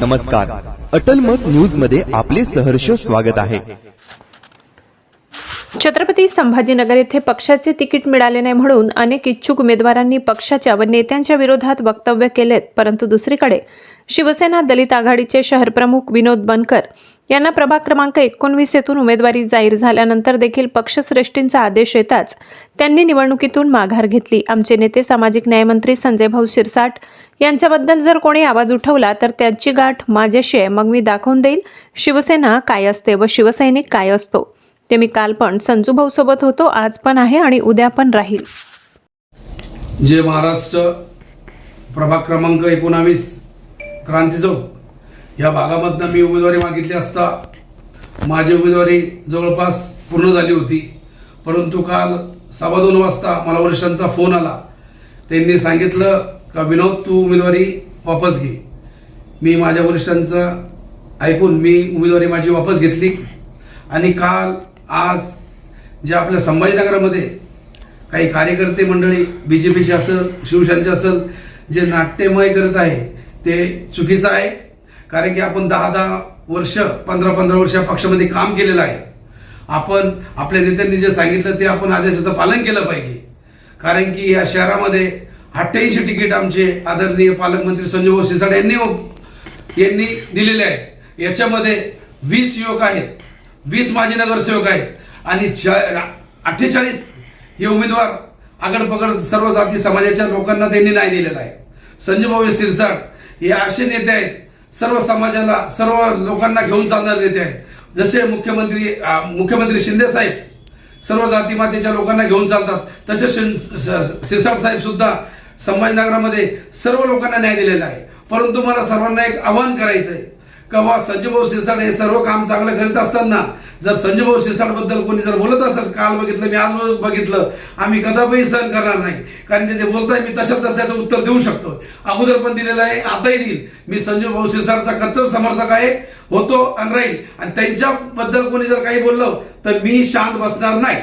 नमस्कार. अटल मत न्यूजमध्ये आपले सहर्ष स्वागत आहे. छत्रपती संभाजीनगर येथे पक्षाचे तिकीट मिळाले नाही म्हणून अनेक इच्छुक उमेदवारांनी पक्षाच्या व नेत्यांच्या विरोधात वक्तव्य केलेत परंतु दुसरीकडे शिवसेना दलित आघाडीचे शहरप्रमुख विनोद बनकर यांना प्रभाग क्रमांक एकोणवीस येथून उमेदवारी जाहीर झाल्यानंतर देखील पक्षश्रेष्ठींचा आदेश येताच त्यांनी निवडणुकीतून माघार घेतली. आमचे नेते सामाजिक न्यायमंत्री संजय भाऊ शिरसाट यांच्याबद्दल जर कोणी आवाज उठवला तर त्यांची गाठ माझ्याशी आहे. मग मी दाखवून देईल. शिवसेना काय असते व शिवसैनिक काय असतो. ते मी काल पण संजू भाऊ सोबत होतो आज पण आहे आणि उद्या पण राहील. जे महाराष्ट्र प्रभाग क्रमांक एकोणावीस क्रांती चौक या भागामधनं मी उमेदवारी मागितली असता माझी उमेदवारी जवळपास पूर्ण झाली होती. परंतु काल सव्वा दोन वाजता मला वरिष्ठांचा फोन आला. त्यांनी सांगितलं का विनोद तू उमेदवारी वापस घे. मी माझ्या वरिष्ठांचं ऐकून मी उमेदवारी माझी वापस घेतली. आणि काल आज जे आपल्या संभाजीनगरामध्ये काही कार्यकर्ते मंडळी बी जे पीचे असेल शिवसेनेचे असेल जे नाट्यमय करत आहे ते चुकीचं आहे. कारण की आपण दहा दहा वर्ष पंधरा पंधरा वर्ष या पक्षामध्ये काम केलेलं आहे. आपण आपल्या नेत्यांनी जे सांगितलं ते आपण आदेशाचं पालन केलं पाहिजे. कारण की या शहरामध्ये अठ्ठ्याऐंशी तिकीट आमचे आदरणीय पालकमंत्री संजय भाऊ सिसाड यांनी यांनी दिलेले आहेत. याच्यामध्ये वीस युवक आहेत. वीस माजी नगरसेवक आहेत. आणि अठ्ठेचाळीस हे उमेदवार आगडपगड सर्व जाती समाजाच्या लोकांना त्यांनी नाही दिलेला आहे. संजय भाऊ सिरसाट हे असे नेते आहेत. सर्व समाजाला सर्व लोकांना घेऊन चालणारे नेते आहेत. जसे मुख्यमंत्री मुख्यमंत्री शिंदे साहेब सर्व जाती मातेच्या लोकांना घेऊन चालतात. तसे सिरसाट साहेब सुद्धा संभाजीनगरामध्ये सर्व लोकांना न्याय दिलेला आहे. परंतु मला सर्वांना एक आवाहन करायचं आहे का बा संजूभाऊ शिरसाट हे सर्व काम चांगलं करीत असताना जर संजूभाऊ शिरसाटबद्दल कोणी जर बोलत असेल काल बघितलं मी आज बघितलं आम्ही कदापि सहन करणार नाही. कारण जे बोलताय मी तशाच त्याचं उत्तर देऊ शकतो अगोदर पण दिलेलं आहे आताही देईल. मी संजूभाऊ भाऊ शिरसाटचा कट्टर समर्थक आहे होतो आणि राहील आणि त्यांच्याबद्दल कोणी जर काही बोललं तर मी शांत बसणार नाही.